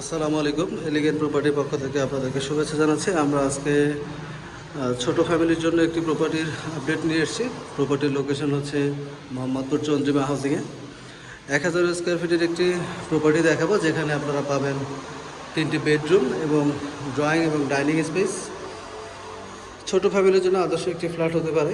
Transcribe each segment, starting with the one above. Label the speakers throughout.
Speaker 1: আসসালামু আলাইকুম এলিগেন্ট প্রপার্টির পক্ষ থেকে আপনাদেরকে শুভেচ্ছা জানাচ্ছি। আমরা আজকে ছোট ফ্যামিলির জন্য একটি প্রপার্টির আপডেট নিয়ে এসেছি। প্রপার্টির লোকেশন হচ্ছে মোহাম্মদপুর চন্দ্রিমা হাউজিংয়ে। এক হাজার স্কোয়ার ফিটের একটি প্রপার্টি দেখাবো, যেখানে আপনারা পাবেন তিনটি বেডরুম এবং ড্রয়িং এবং ডাইনিং স্পেস। ছোট ফ্যামিলির জন্য আদর্শ একটি ফ্ল্যাট হতে পারে।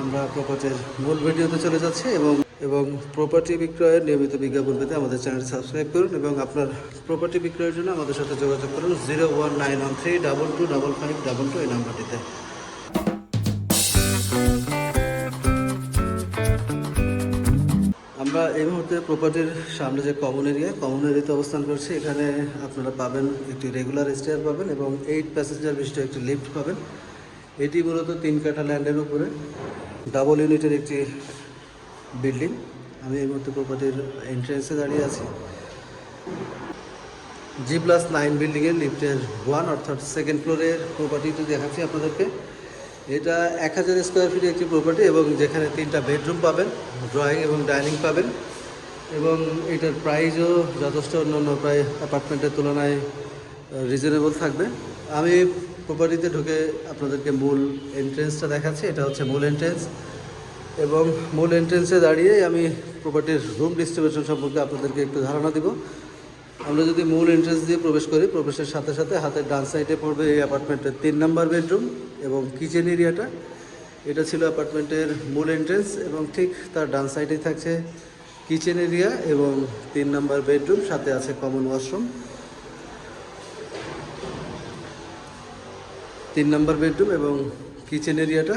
Speaker 1: আমরা প্রপার্টির মূল ভিডিওতে চলে যাচ্ছি এবং এবং প্রপার্টি বিক্রয়ের নিয়মিত বিজ্ঞাপন পেতে আমাদের চ্যানেল সাবস্ক্রাইব করুন এবং আপনার প্রপার্টি বিক্রয়ের জন্য আমাদের সাথে যোগাযোগ করুন zero one nine one three double two double five double two এই নাম্বারটিতে। আমরা এই মুহূর্তে প্রপার্টির সামনে যে কমন এরিয়া কমন এরিয়াতে অবস্থান করছি। এখানে আপনারা পাবেন একটি রেগুলার স্টেয়ার পাবেন এবং এইট প্যাসেঞ্জার বিশিষ্ট একটি লিফট পাবেন। এটি মূলত তিন কাঠা ল্যান্ডের উপরে। ডাবল ইউনিটের একটি বিল্ডিং। আমি এই মুহূর্তে প্রপার্টির এন্ট্রেন্সে দাঁড়িয়ে আছি। জি প্লাস নাইন বিল্ডিংয়ের লিফটের ওয়ান অর্থাৎ সেকেন্ড ফ্লোরের প্রপার্টিটি দেখাচ্ছি আপনাদেরকে। এটা এক হাজার স্কোয়ার ফিটের একটি প্রপার্টি এবং যেখানে তিনটা বেডরুম পাবেন ড্রয়িং এবং ডাইনিং পাবেন। এবং এটার প্রাইসও যথেষ্ট, অন্যান্য প্রায় অ্যাপার্টমেন্টের তুলনায় রিজনেবল থাকবে। আমি প্রপার্টিতে ঢুকে আপনাদেরকে মূল এন্ট্রেন্সটা দেখাচ্ছি। এটা হচ্ছে মূল এন্ট্রেন্স এবং মূল এন্ট্রেন্সে দাঁড়িয়ে আমি প্রপার্টির রুম ডিস্ট্রিবিউশন সম্পর্কে আপনাদেরকে একটু ধারণা দিব। আমরা যদি মূল এন্ট্রেন্স দিয়ে প্রবেশ করি, প্রবেশের সাথে সাথে হাতের ডান সাইডে পড়বে এই অ্যাপার্টমেন্টের তিন নাম্বার বেডরুম এবং কিচেন এরিয়াটা এটা ছিল অ্যাপার্টমেন্টের মূল এন্ট্রেন্স এবং ঠিক তার ডান সাইডেই থাকছে কিচেন এরিয়া এবং তিন নাম্বার বেডরুম সাথে আছে কমন ওয়াশরুম তিন নাম্বার বেডরুম এবং কিচেন এরিয়াটা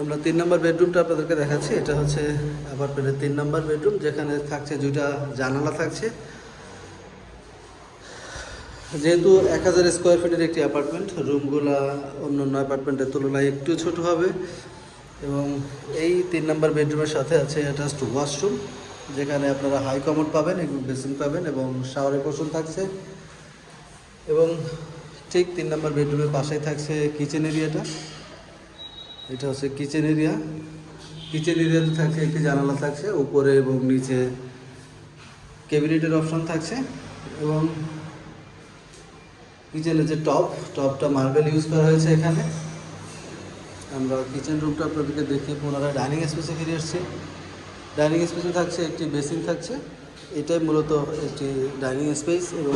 Speaker 1: আমরা তিন নম্বর বেডরুমটা আপনাদেরকে দেখাচ্ছি। এটা হচ্ছে অ্যাপার্টমেন্টের তিন নাম্বার বেডরুম, যেখানে থাকছে দুইটা জানালা থাকছে। যেহেতু এক হাজার স্কোয়ার ফিটের একটি অ্যাপার্টমেন্ট, রুমগুলা অন্য অন্য অ্যাপার্টমেন্টের তুলনায় একটু ছোট হবে। এবং এই তিন নম্বর বেডরুমের সাথে আছে অ্যাটাচড ওয়াশরুম যেখানে আপনারা হাই কমোড পাবেন, এবং বেসিন পাবেন, এবং শাওয়ারের পোর্শন থাকছে। এবং ঠিক তিন নম্বর বেডরুমের পাশেই থাকছে কিচেন এরিয়াটা এটা হচ্ছে কিচেন এরিয়া কিচেন এরিয়াতে থাকছে, একটি জানালা থাকছে, উপরে এবং নিচে ক্যাবিনেটের অপশন থাকছে এবং কিচেনের যে টপ টপটা মার্বেল ইউজ করা হয়েছে এখানে। আমরা কিচেন রুমটা আপনাদেরকে দেখিয়ে পুনরায় ডাইনিং স্পেসে ফিরে এসেছি ডাইনিং স্পেসে থাকছে, একটি বেসিন থাকছে। এটাই মূলত একটি ডাইনিং স্পেস এবং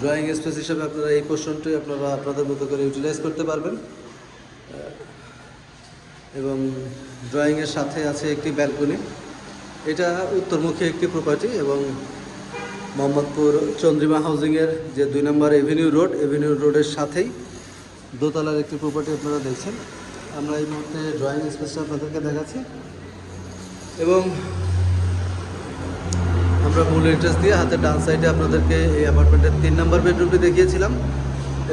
Speaker 1: ড্রয়িং স্পেস হিসেবে আপনারা এই পোর্শনটি আপনারা আপনাদের মতো করে ইউটিলাইজ করতে পারবেন। এবং ড্রয়িংয়ের সাথে আছে একটি ব্যালকনি এটা উত্তরমুখী একটি প্রপার্টি এবং মোহাম্মদপুর চন্দ্রিমা হাউজিংয়ের যে দুই নম্বর এভিনিউ রোড এভিনিউ রোডের সাথেই দোতলার একটি প্রপার্টি আপনারা দেখছেন। আমরা এই মুহূর্তে ড্রয়িং স্পেসটা আপনাদেরকে দেখাচ্ছি। এবং আমরা মূল এন্ট্রেন্স দিয়ে হাতে ডান সাইডে আপনাদেরকে এই অ্যাপার্টমেন্টের তিন নম্বর বেডরুমটি দেখিয়েছিলাম।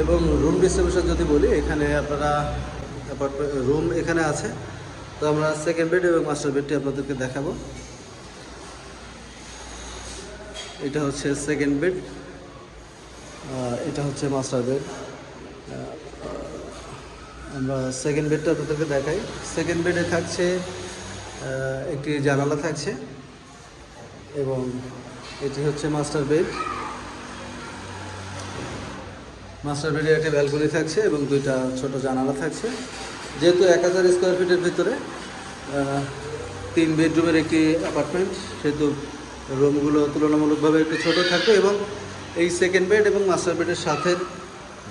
Speaker 1: এবং রুম ডিস্ট্রিবিউশন যদি বলি, এখানে আপনারা অ্যাপার্টমেন্ট রুম এখানে আছে। তো আমরা সেকেন্ড বেড এবং মাস্টার বেডটি আপনাদেরকে দেখাবো। এটা হচ্ছে সেকেন্ড বেড এটা হচ্ছে মাস্টার বেড আমরা সেকেন্ড বেডটা আপনাদেরকে দেখাই। সেকেন্ড বেডে থাকছে একটি জানালা থাকছে, এবং এটি হচ্ছে মাস্টার বেড মাস্টার বেডে একটা ব্যালকনি থাকছে এবং দুইটা ছোট জানালা থাকছে। যেহেতু এক হাজার স্কোয়ার ফিটের ভিতরে তিন বেডরুমের একটি অ্যাপার্টমেন্ট সেহেতু রুমগুলো তুলনামূলকভাবে একটু ছোট থাকবে এবং এই সেকেন্ড বেড এবং মাস্টার বেডের সাথে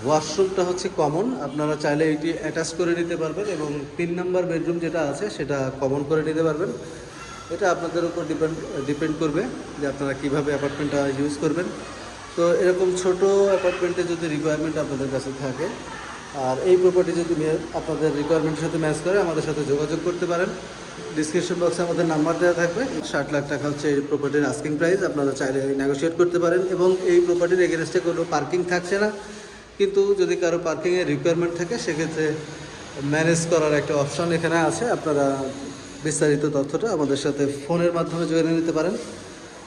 Speaker 1: ওয়াশরুমটা হচ্ছে কমন আপনারা চাইলে এটি অ্যাটাচ করে নিতে পারবেন এবং তিন নাম্বার বেডরুম যেটা আছে, সেটা কমন করে নিতে পারবেন। এটা আপনাদের উপর ডিপেন্ড ডিপেন্ড করবে যে আপনারা কীভাবে অ্যাপার্টমেন্টটা ইউজ করবেন। তো এরকম ছোট অ্যাপার্টমেন্টে যদি রিকোয়ারমেন্ট আপনাদের কাছে থাকে, আর এই প্রপার্টি যদি আপনাদের রিকোয়ারমেন্টের সাথে ম্যাচ করে, আমাদের সাথে যোগাযোগ করতে পারেন। ডিসক্রিপশন বক্সে আমাদের নাম্বার দেওয়া থাকবে। ষাট লাখ টাকা হচ্ছে এই প্রপার্টির আস্কিং প্রাইস আপনারা চাইলে নেগোশিয়েট করতে পারেন। এবং এই প্রপার্টির এগেনস্টে কোনো পার্কিং থাকছে না। কিন্তু যদি কারও পার্কিংয়ের রিকোয়ারমেন্ট থাকে, সেক্ষেত্রে ম্যানেজ করার একটা অপশন এখানে আছে। আপনারা বিস্তারিত তথ্যটা আমাদের সাথে ফোনের মাধ্যমে জেনে নিতে পারেন।